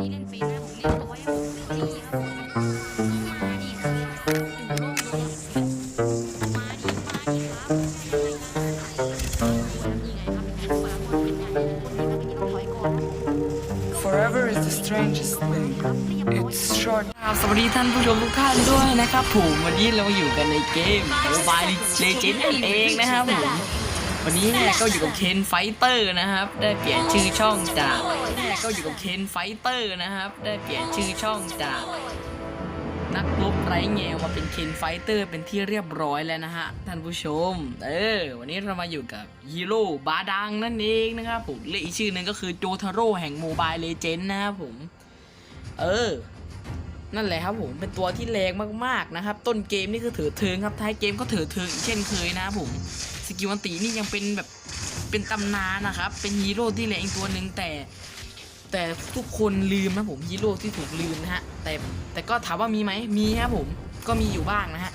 นี่เล่นเฟซนะผมเรียบร้อยครับผมนี่ครับมาดิครับมาดิมาดิครับนี่ไงครับเป็นปลาบอลเป็นใหญ่คนนี้ก็เป็นที่ต้องถอยก่อน Forever is the strangest thing. It's short. ครับสวัสดีท่านผู้ชมทุกท่านด้วยนะครับผมวันนี้เราอยู่กันในเกม Mobile Legends นั่นเองนะครับผม วันนี้เนี่ยก็อยู่กับเคนไฟเตอร์นะครับ ได้เปลี่ยนชื่อช่องจากเนี่ยก็อยู่กับเคนไฟเตอร์นะครับ ได้เปลี่ยนชื่อช่องจาก นักรบไร้แงวมาเป็นเคนไฟเตอร์เป็นที่เรียบร้อยแล้วนะฮะท่านผู้ชม เออ วันนี้เรามาอยู่กับฮีโร่บาดังนั่นเองนะครับผมและอีกชื่อหนึ่งก็คือโจทาโร่แห่ง Mobile Legends นะครับผม เออนั่นแหละครับผมเป็นตัวที่แรงมากๆนะครับ ต้นเกมนี่คือถือเทิงครับท้ายเกมก็ถือเทิงเช่นเคยนะครับผม กิลอันตีนี่ยังเป็นแบบเป็นตำนานนะครับ เป็นฮีโร่ที่แรงตัวหนึ่งแต่แต่ทุกคนลืมนะผมฮีโร่ที่ถูกลืมนะฮะแต่แต่ก็ถามว่ามีไหมมีครับผมก็มีอยู่บ้างนะฮะ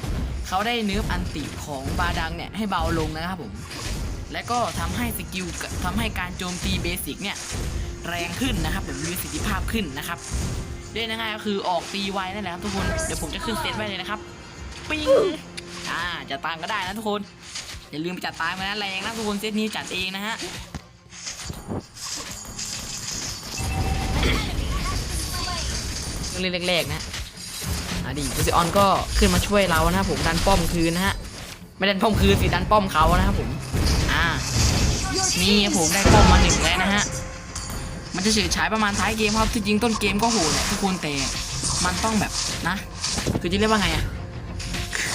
เขาได้เนื้ออันติของบาดังเนี่ยให้เบาลงนะครับผมและก็ทำให้สกิลทำให้การโจมตีเบสิกเนี่ยแรงขึ้นนะครับผมมีประสิทธิภาพขึ้นนะครับเล่นง่ายก็คือออกตีไวนั่นแหละครับทุกคนเดี๋ยวผมจะขึ้นเซตไว้เลยนะครับปิ้งอ่าจะตามก็ได้นะทุกคน อย่าลืมไปจัดตามมานะแรงนะทุกคนเซตนี้จัดเองนะฮะเรื่องแรกๆนะอะดีคูซิออนก็ขึ้นมาช่วยเรานะผมดันป้อมคืนนะฮะไม่ดันป้อมคืนสิดันป้อมเขานะครับผมอ่านี่ผมได้ป้อมมาหนึ่งแล้วนะฮะมันจะเฉยฉายประมาณท้ายเกมครับที่จริงต้นเกมก็โหดแหละทุกคนแต่มันต้องแบบนะ คือจะเรียกว่าไงอะ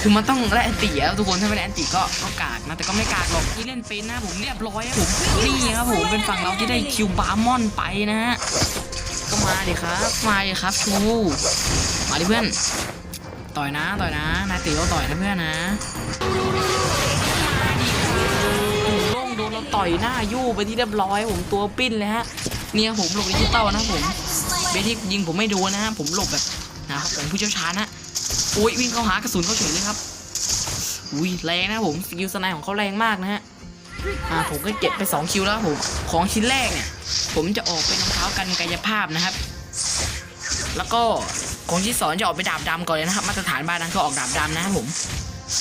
คือมันต้องแลนตีอะทุกคนถ้าไม่แลนตีก็ก็กากนะแต่ก็ไม่กากหรอกที่เล่นเป็นนะผมเรียบร้อยอะผมนี่ครับผมเป็นฝั่งเราที่ได้คิวบาร์มอนไปนะฮะก็มาดิครับมาดิครับชูมาดิเพื่อนต่อยนะต่อยนะนายตีเราต่อยนะเพื่อนนะโล่งโดนเราต่อยหน้ายู่ไปที่เรียบร้อยผมตัวปิ้นเลยฮะเนี่ยผมหลบดิจิตอลนะผมเบที่ยิงผมไม่โดนนะฮะผมหลบแบบนะครับผมผู้เชี่ยวชาญนะ อุ้ยวิ่งเข้าหากระสุนเข้าเฉยเลยครับ อุ้ยแรงนะผมสกิลสไนของเขาแรงมากนะฮะอ่าผมก็เก็บไป2คิวแล้วผมของชิ้นแรกเนี่ย ผมจะออกเป็นรองเท้ากันกายภาพนะครับ แล้วก็ของชิ้นสองจะออกไปดาบดำก่อนเลยนะครับ มาตรฐานบ้านนั้นก็ออกดาบดำนะครับผม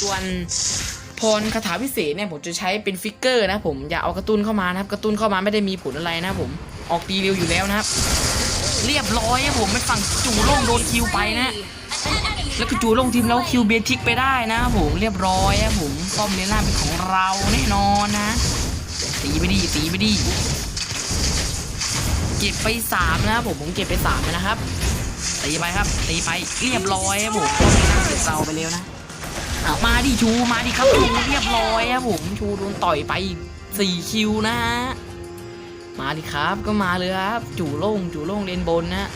ส่วนพรคาถาพิเศษเนี่ยผมจะใช้เป็นฟิกเกอร์นะผมอย่าเอากระตุ้นเข้ามานะครับกระตุ้นเข้ามาไม่ได้มีผลอะไรนะผมออกตีเร็วอยู่แล้วนะครับ เรียบร้อยครับผมไม่ฟังจูโล่งโดนคิวไปนะ แล้วก็จูล่งทีมแล้วคิวเบทิกไปได้นะผมเรียบร้อยครับผมป้อมเลน่าเป็นของเราแน่นอนนะตีไปดีตีไปดีเก็บไปสามนะครับผมผมเก็บไปสามแล้วนะครับตีไปครับตีไปเรียบร้อยครับผมป้อมเลน่าเป็นเราไปแล้วนะเอามาดิชูมาดิครับชูเรียบร้อยครับผมชูโดนต่อยไปสี่คิวนะฮะมาดิครับก็มาเลยครับจู่โล่งจู่โล่งเลนบนนะ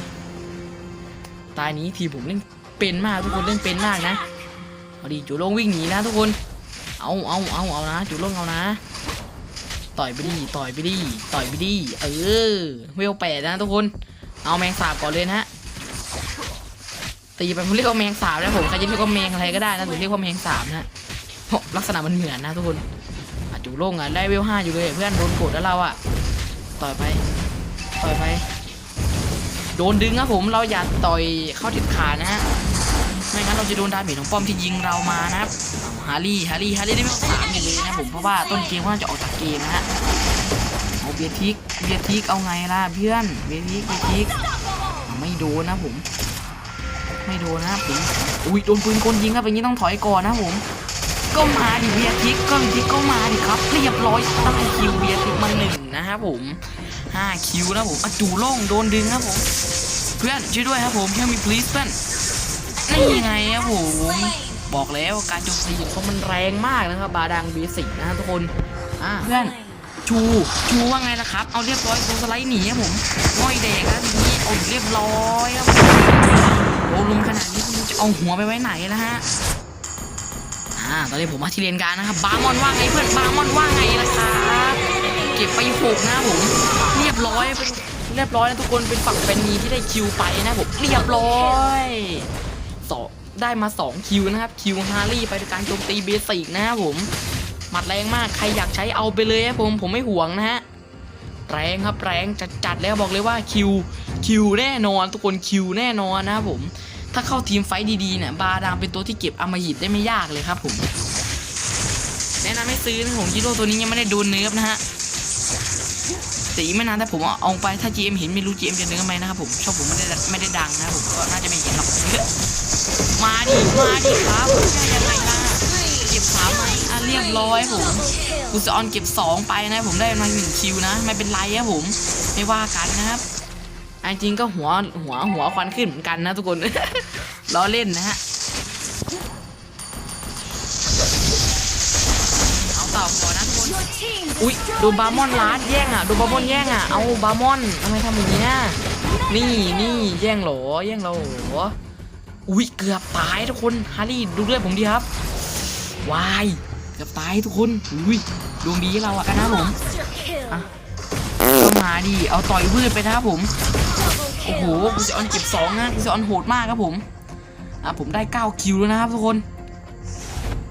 ตายนี้ทีผมเล่น เป็นมากทุกคนเล่นเป็นมากนะเอาดิจู่โล่งวิ่งหนีนะทุกคน เอาเอาเอาเอานะจู่โล่งเอานะ ต่อยไปดิต่อยไปดิต่อยไปดิเออเวลแปดนะทุกคน เอาแมงสาบก่อนเลยนะฮะตีไปผมเรียกว่าแมงสาบนะผมใครจะเรียกว่าแมงอะไรก็ได้นะผมเรียกว่าแมงสาบนะเพราะลักษณะมันเหมือนนะทุกคนจูโล่งอะได้เวลห้าอยู่เลยเพื่อนโดนกดแล้วเราอะต่อยไปต่อยไป โดนดึงครับผมเราอย่าต่อยเข้าทิศขานะฮะ เราจะโดนดาเมจของป้อมที่ยิงเรามานะครับฮารี่ฮารี่ฮารี่ได้เวลสามอยู่เลยนะผมเพราะว่าต้นเกมว่าจะออกจากเกมนะฮะเอาเบียทิกเบียทิกเอาไงล่ะเพื่อนเบียทิกเบียทิกไม่โดนนะผม ไม่โดนนะผมอุ้ยโดนปืนกลยิงครับอย่างนี้ต้องถอยก่อนนะผมก็มาดิเวียทิกก็ทิกก็มาดิครับเรียบร้อยได้คิวเวียทิกมาหนึ่งนะครับผมห้าคิวนะผมอะจูโล่องโดนดึงครับผม เพื่อนช่วยด้วยครับผมเพื่อนมี please เพื่อน นี่ไงครับผมบอกแล้วการโจมตีของเขามันแรงมากนะครับ บาดังเบสิกนะครับทุกคนอ่าเพื่อนชูชูว่าไงนะครับ เอาเรียบร้อยโดนสไลด์หนีครับผมง่อยแดกแล้วทีนี้เอาเรียบร้อยครับผมโอ้ลุมขนาดนี้คุณจะเอาหัวไปไว้ไหนนะฮะอ่าตอนนี้ผมมาที่เรียนการนะครับบาร์มอนว่าไงเพื่อนบาร์มอนว่าไงล่ะครับเก็บไปหกนะผมเรียบร้อยเป็นเรียบร้อยนะทุกคนเป็นฝั่งเป็นนีที่ได้คิวไปนะผมเรียบร้อย สองได้มา 2 คิวนะครับ คิวฮารี่ไปด้วยการโจมตีเบสิกนะครับผม หมัดแรงมากใครอยากใช้เอาไปเลยครับผมผมไม่ห่วงนะฮะแรงครับแรงจัดจัดแล้วบอกเลยว่าคิวคิวแน่นอนทุกคนคิวแน่นอนนะครับผม ถ้าเข้าทีมไฟดีๆเนี่ยบาดามเป็นตัวที่เก็บอมหิตได้ไม่ยากเลยครับผมแนะนำให้ซื้อนะผมฮีโร่ตัวนี้ยังไม่ได้โดนเนิร์ฟนะฮะ แต่อีกไม่นานถ้าผมเอาอาไปถ้า GM เห็นไม่รู้ GM จะเนื้อไหมนะครับผมชอบผมไม่ได้ไม่ได้ดังนะผมก็น่าจะไม่เห็นหรอกมาดิมาดิครับยังไงล่ะเก็บสามไหมอะเรียบร้อยผมกูจะออนเก็บสองไปนะผมได้มาหนึ่งคิวนะ ไม่เป็นไรครับผม ไม่ว่ากันนะครับจริงก็หัวหัวหัวควันขึ้นเหมือนกันนะทุกคนล้อเล่นนะฮะ อุ้ยโดนบามอนลาดแย่งอะโดนบามอนแย่งอะเอาบามอนทำไมทำอย่างนี้ยนี่นี่แย่งหรอแย่งเราหรออุ้ยเกือบตายทุกคนฮารี่ดูเลือดผมดีครับวายเกือบตายทุกคนอุ้ยดวงดีเราอะกันนะผมอะก็มาดิเอาต่อยวืดไปนะครับผมโอ้โหกูจะออนเก็บสองนะกูจะออนโหดมากครับผมอะผมได้เก้าคิวแล้วนะครับทุกคน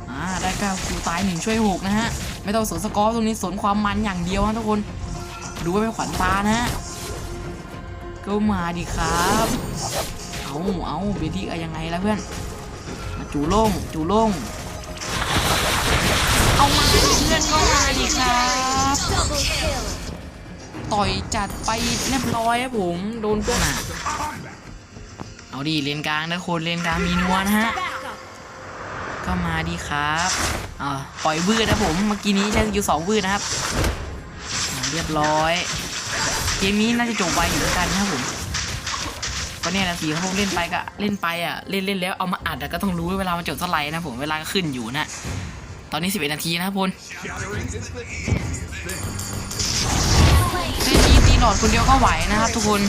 อ่าได้เก้าคิวตายหนึ่งช่วยหกนะฮะ ไม่ต้องสนสกอร์ตรงนี้สนความมันอย่างเดียวนะทุกคน ดูไว้เป็นขวัญตานะฮะก็มาดิครับ เอาเอาเบดี้อะยังไงล่ะเพื่อน มาจูโล่งจูโล่งเอามาเพื่อนก็มาดิครับ ต่อยจัดไปเรียบร้อยครับผม โดนเพื่อนอะ เอาดิเลนกลางนะคนเลนกลางมีนัวนะฮะ ก็มาดีครับอ่าปล่อย วืดนะผมเมื่อกี้นี้ใช้สกิลสองวืดนะครับ เรียบร้อย เกมนี้น่าจะจบไวอยู่เหมือนกันนะครับผมก็เนี่ยนะสิเขาเล่นไปก็เล่นไปอะเล่นเล่นแล้วเอามาอัดก็ต้องรู้เวลามันจบเท่าไหร่นะผมเวลาก็ขึ้นอยู่นะตอนนี้ 11 นาทีนะครับพลเล่นนี้ตีหลอดคนเดียวก็ไหวนะครับ ทุกคน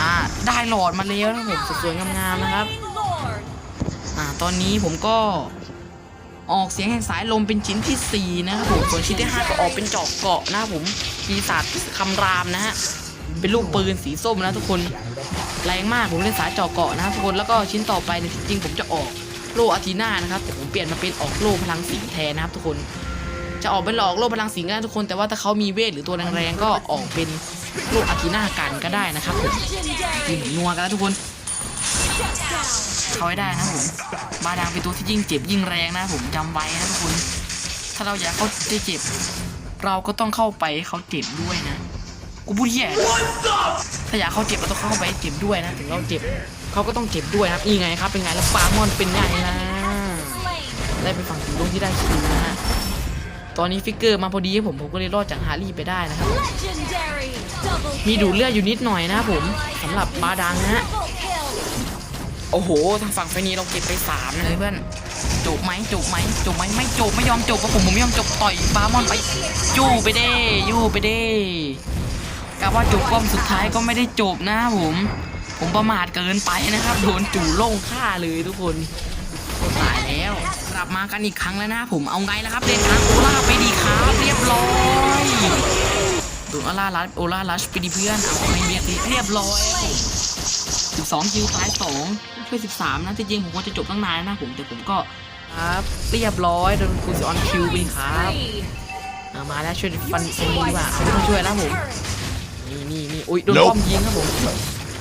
อ่าได้หลอดมาแล้วนะผมสวยๆงามๆนะครับ อ่าตอนนี้ผมก็ออกเสียงแห่งสายลมเป็นชิ้นที่ 4 นะครับผมส่วนชิ้นที่ 5 ก็ออกเป็นจอกเกาะนะครับผมปีศาจคำรามนะฮะเป็นลูกปืนสีส้มนะทุกคนแรงมากผมเล่นสายจอกเกาะนะครับทุกคนแล้วก็ชิ้นต่อไปเนี่ยจริงผมจะออกโลอาทีนานะครับแต่ผมเปลี่ยนมาเป็นออกโลพลังสีแทนนะครับทุกคน จะออกเป็นหลอกโลพลังสีก็ได้ทุกคน แต่ว่าถ้าเขามีเวทหรือตัวแรงๆก็ออกเป็นโลอาทีนากันก็ได้นะครับผมยิงนัวกันแล้วทุกคน เขาให้ได้นะผมบาดังเป็นตัวที่ยิ่งเจ็บยิ่งแรงนะผมจำไว้นะทุกคน ถ้าเราอยากเขาจะเจ็บ เราก็ต้องเข้าไปเขาเจ็บด้วยนะกูพูดเหี้ยถ้าอยากเขาเจ็บเราต้องเข้าไปเจ็บด้วยนะถึงเราเจ็บเขาก็ต้องเจ็บด้วยครับนี่ไงครับเป็นไงแล้วปามอนเป็นไงล่ะได้ไปฝั่งสีลุงที่ได้คิวนะฮะตอนนี้ฟิกเกอร์มาพอดีให้ผมผมก็เลยรอดจากฮาร์รี่ไปได้นะครับมีดูเลือดอยู่นิดหน่อยนะผมสำหรับบาดังนะฮะ โอ้โหทางฝั่งไฟนี้เราเก็บไปสามนะเลยเพื่อนจบไหมจบไหมจบไหมไม่จบไม่ยอมจบเพราะผมผมไม่ยอมจบต่อยบาร์มอนไปยู่ไปเด้ยู่ไปเด้กะว่าจบป้อมสุดท้ายก็ไม่ได้จบนะผม ผมประมาทเกินไปนะครับโดนจู่โล่งฆ่าเลยทุกคนโคตรตายแล้วกลับมากันอีกครั้งแล้วนะผมเอาไงล่ะครับเล่นทางโอล่าไปดีครับเรียบร้อยโดนโอล่าลัดโอล่าลัชไปดีเพื่อนเอาไปเบียร์ติเรียบร้อย สิบสองคิวตายสองช่วยสิบสามนะจริงๆผมควรจะจบตั้งนานนะผมแต่ผมก็ครับเรียบร้อยโดนคูซิออนคิวไปครับอะมาแล้วช่วยฟันเซนดีกว่าเอาไม่ต้องช่วยแล้วผมนี่นี่นี่อุ้ยโดน Nope ป้อมยิงครับผม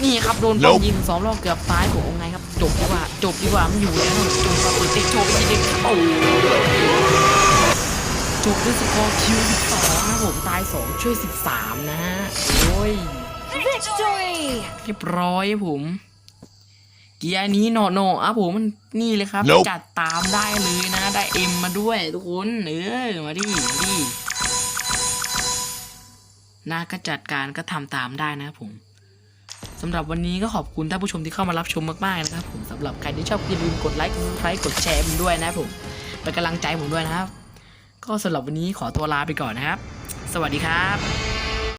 นี่ครับโดนป้อมยิงสองรอบเกือบตายผมเอาไงครับจบดีกว่าจบดีกว่าไม่อยู่แล้วจบกับเปิดเตะโชว์ไปทีเดียวโอ้จบด้วยสกอร์คิว12นะผมตาย2ช่วย13นะฮะโอ้ย Victory! เรียบร้อยครับผม เกียร์นี้โนโนอะผมมันนี่เลยครับ Nope จัดตามได้เลยนะ ได้เอ็มมาด้วยทุกคนเออมาดิมาดิน่าก็จัดการก็ทำตามได้นะครับผมสำหรับวันนี้ก็ขอบคุณท่านผู้ชมที่เข้ามารับชมมากๆนะครับผมสำหรับใครที่ชอบอย่าลืมกดไลค์กดซับสไครต์กดแชร์ผมด้วยนะครับผมเป็นกำลังใจผมด้วยนะครับ ก็สำหรับวันนี้ขอตัวลาไปก่อนนะครับ สวัสดีครับ